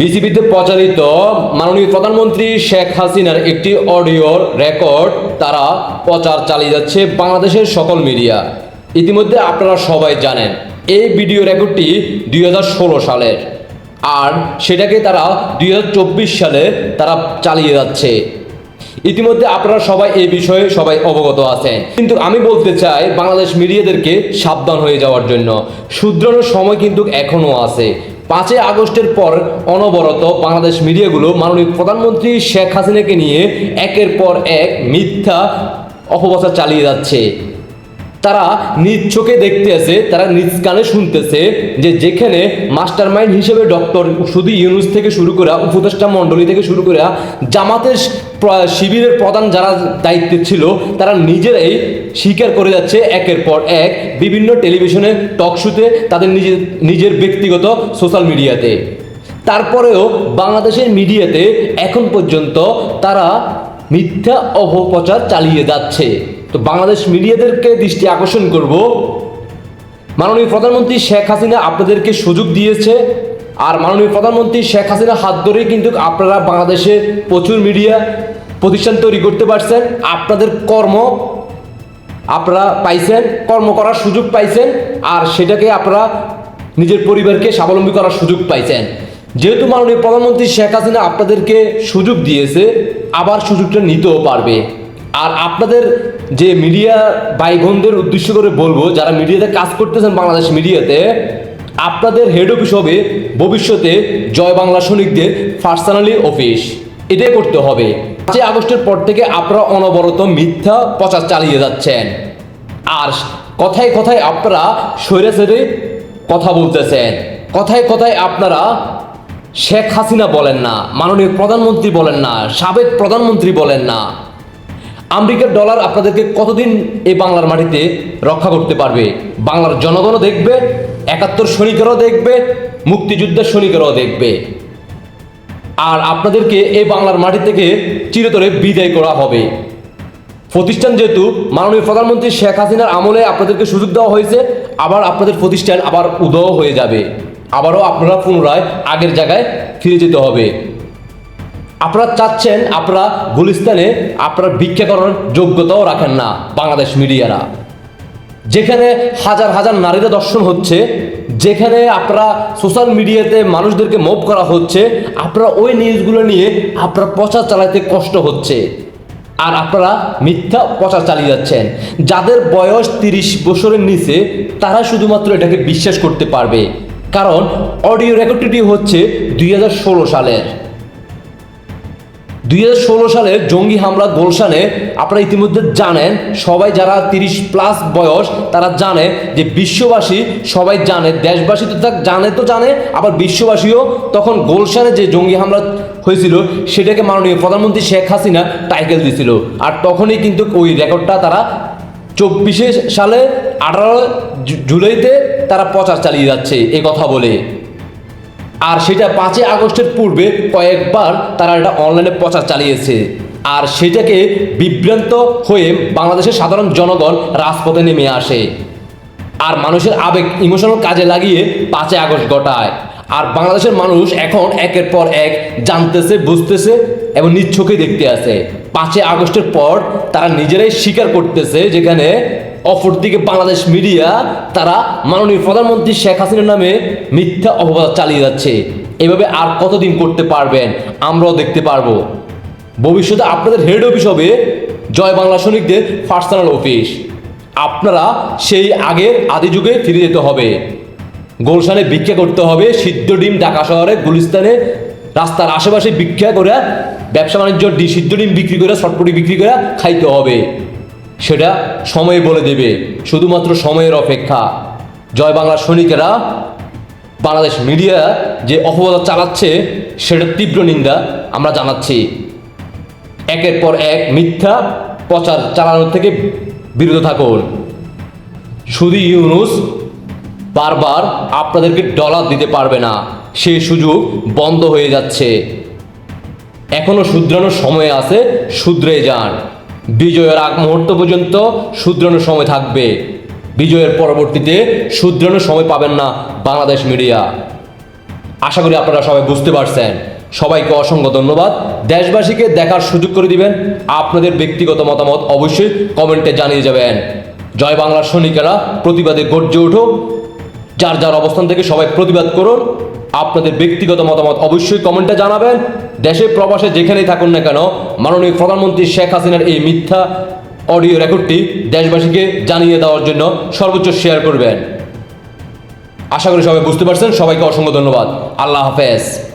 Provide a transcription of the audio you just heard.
বিসিবিতে প্রচারিত মাননীয় প্রধানমন্ত্রী শেখ হাসিনার একটি অডিও রেকর্ড তারা প্রচার চালিয়ে যাচ্ছে বাংলাদেশের সকল মিডিয়া। ইতিমধ্যে আপনারা সবাই জানেন, এই ভিডিও রেকর্ডটি দুই সালের। আর সেটাকে তারা দুই হাজার চব্বিশ সালে তারা চালিয়ে যাচ্ছে। ইতিমধ্যে আপনারা সবাই এই বিষয়ে সবাই অবগত আছেন। কিন্তু আমি বলতে চাই, বাংলাদেশ মিডিয়াদেরকে সাবধান হয়ে যাওয়ার জন্য। শুধরানোর সময় কিন্তু এখনও আছে। পাঁচই আগস্টের পর অনবরত বাংলাদেশ মিডিয়াগুলো মাননীয় প্রধানমন্ত্রী শেখ হাসিনাকে নিয়ে একের পর এক মিথ্যা অপপ্রচার চালিয়ে যাচ্ছে। তারা নিজ চোখে দেখতে আছে তারা নিজ কানে শুনতেছে যে যেখানে মাস্টার মাইন্ড হিসেবে ডক্টর শুধু ইউনুস থেকে শুরু করে উপদেষ্টা মণ্ডলী থেকে শুরু করে জামাতের শিবিরের প্রধান যারা দায়িত্বে ছিল, তারা নিজেরাই স্বীকার করে যাচ্ছে একের পর এক বিভিন্ন টেলিভিশনে টক শোতে তাদের নিজের নিজের ব্যক্তিগত সোশ্যাল মিডিয়াতে। তারপরেও বাংলাদেশের মিডিয়াতে এখন পর্যন্ত তারা মিথ্যা অপপ্রচার চালিয়ে যাচ্ছে। তো বাংলাদেশ মিডিয়াদেরকে দৃষ্টি আকর্ষণ করব। মাননীয় প্রধানমন্ত্রী শেখ হাসিনা আপনাদেরকে সুযোগ দিয়েছে, আর মাননীয় প্রধানমন্ত্রী শেখ হাসিনা হাত ধরেই কিন্তু আপনারা বাংলাদেশে প্রচুর মিডিয়া প্রতিষ্ঠান তৈরি করতে পারছেন, আপনাদের কর্ম আপনারা পাইছেন, কর্ম করার সুযোগ পাইছেন, আর সেটাকে আপনারা নিজের পরিবারকে স্বাবলম্বী করার সুযোগ পাইছেন। যেহেতু মাননীয় প্রধানমন্ত্রী শেখ হাসিনা আপনাদেরকে সুযোগ দিয়েছে, আবার সুযোগটা নিতেও পারবে। আর আপনাদের যে মিডিয়া ভাই বোনদের উদ্দেশ্য করে বলব, যারা মিডিয়াতে কাজ করতেছেন বাংলাদেশ মিডিয়াতে, আপনাদের হেড অফিস হবে ভবিষ্যতে জয় বাংলা সৈনিকদের পার্সোনালি অফিস এটাই করতে হবে। পাঁচই আগস্টের পর থেকে আপনারা অনবরত মিথ্যা প্রচার চালিয়ে যাচ্ছেন। আর কথায় কথায় আপনারা সৈরে সেরে কথা বলতেছেন। কথায় কথায় আপনারা শেখ হাসিনা বলেন না, মাননীয় প্রধানমন্ত্রী বলেন না, সাবেক প্রধানমন্ত্রী বলেন না। আমেরিকার ডলার আপনাদেরকে কতদিন এই বাংলার মাটিতে রক্ষা করতে পারবে? বাংলার জনগণও দেখবে, একাত্তর সৈনিকেরাও দেখবে, মুক্তিযুদ্ধের সৈনিকেরাও দেখবে। আর আপনাদেরকে এই বাংলার মাটি থেকে চিরতরে বিদায় করা হবে। প্রতিষ্ঠান যেহেতু মাননীয় প্রধানমন্ত্রী শেখ হাসিনার আমলে আপনাদেরকে সুযোগ দেওয়া হয়েছে, আবার আপনাদের প্রতিষ্ঠান আবার উদয় হয়ে যাবে। আবারও আপনারা পুনরায় আগের জায়গায় ফিরে যেতে হবে। আপনারা চাচ্ছেন আপনারা গুলিস্তানে আপনার ভিক্ষা করার যোগ্যতাও রাখেন না বাংলাদেশ মিডিয়ারা। যেখানে হাজার হাজার নারীরা দর্শন হচ্ছে, যেখানে আপনারা সোশ্যাল মিডিয়াতে মানুষদেরকে মুভ করা হচ্ছে, আপনারা ওই নিউজগুলো নিয়ে আপনারা প্রচার চালাতে কষ্ট হচ্ছে। আর আপনারা মিথ্যা প্রচার চালিয়ে যাচ্ছেন। যাদের বয়স তিরিশ বছরের নিচে, তারা শুধুমাত্র এটাকে বিশ্বাস করতে পারবে। কারণ অডিও রেকর্ডটি হচ্ছে দুই হাজার ষোলো সালের। দুই সালের জঙ্গি হামলা গোলশানে, আপনারা ইতিমধ্যে জানেন, সবাই যারা তিরিশ প্লাস বয়স, তারা জানে যে বিশ্ববাসী সবাই জানে, দেশবাসী তো তা জানে তো জানে, আবার বিশ্ববাসীও তখন গোলশানে যে জঙ্গি হামলা হয়েছিল, সেটাকে মাননীয় প্রধানমন্ত্রী শেখ হাসিনা টাইটেল দিয়েছিল আর তখনই কিন্তু ওই রেকর্ডটা তারা চব্বিশে সালে আঠারো জুলাইতে তারা প্রচার চালিয়ে যাচ্ছে, এ কথা বলে। আর সেটা পাঁচই আগস্টের পূর্বে কয়েকবার তারা এটা অনলাইনে প্রচার চালিয়েছে। আর সেটাকে বিভ্রান্ত হয়ে বাংলাদেশের সাধারণ জনগণ রাজপথে নেমে আসে। আর মানুষের আবেগ ইমোশনাল কাজে লাগিয়ে পাঁচই আগস্ট ঘটায়। আর বাংলাদেশের মানুষ এখন একের পর এক জানতেছে, বুঝতেছে এবং চোখে দেখতে আছে পাঁচই আগস্টের পর তারা নিজেরাই স্বীকার করতেছে যেখানে অপরদিকে বাংলাদেশ মিডিয়া তারা মাননীয় প্রধানমন্ত্রী শেখ হাসিনার নামে মিথ্যা অপবাদ চালিয়ে যাচ্ছে। এভাবে আর কতদিন করতে পারবেন আমরাও দেখতে পারব। ভবিষ্যতে আপনাদের হেড অফিস হবে জয় বাংলা সৈনিকদের পার্সোনাল অফিস আপনারা সেই আগের আদি যুগে ফিরে যেতে হবে। গোলশানে ভিক্ষা করতে হবে, সিদ্ধ ডিম ঢাকা শহরে, গুলিস্তানে রাস্তার আশেপাশে ভিক্ষা করে, ব্যবসা বাণিজ্য সিদ্ধ ডিম বিক্রি করে শটপটি বিক্রি করে খাইতে হবে। সেটা সময় বলে দেবে। শুধুমাত্র সময়ের অপেক্ষা। জয় বাংলা সৈনিকেরা, বাংলাদেশ মিডিয়া যে অপবাদ চালাচ্ছে সেটার তীব্র নিন্দা আমরা জানাচ্ছি। একের পর এক মিথ্যা প্রচার চালানোর থেকে বিরত থাকুন। শুধু ইউনুস বারবার আপনাদেরকে ডলার দিতে পারবে না। সেই সুযোগ বন্ধ হয়ে যাচ্ছে। এখনও শুধরানোর সময় আছে, শুধরে যান। বিজয়ের আগ মুহূর্ত পর্যন্ত শুধরানোর সময় থাকবে। বিজয়ের পরবর্তীতে শুধরানোর সময় পাবেন না বাংলাদেশ মিডিয়া। আশা করি আপনারা সবাই বুঝতে পারছেন। সবাইকে অসংখ্য ধন্যবাদ। দেশবাসীকে দেখার সুযোগ করে দিবেন। আপনাদের ব্যক্তিগত মতামত অবশ্যই কমেন্টে জানিয়ে যাবেন। জয় বাংলার সৈনিকেরা, প্রতিবাদে গর্জে উঠুক যার যার অবস্থান থেকে সবাই প্রতিবাদ করুন। আপনাদের ব্যক্তিগত মতামত অবশ্যই কমেন্টে জানাবেন। দেশে প্রবাসে যেখানেই থাকুন না কেন, মাননীয় প্রধানমন্ত্রী শেখ হাসিনার এই মিথ্যা অডিও রেকর্ডটি দেশবাসীকে জানিয়ে দেওয়ার জন্য সর্বোচ্চ শেয়ার করবেন। আশা করি সবাই বুঝতে পারছেন। সবাইকে অসংখ্য ধন্যবাদ। আল্লাহ হাফেজ।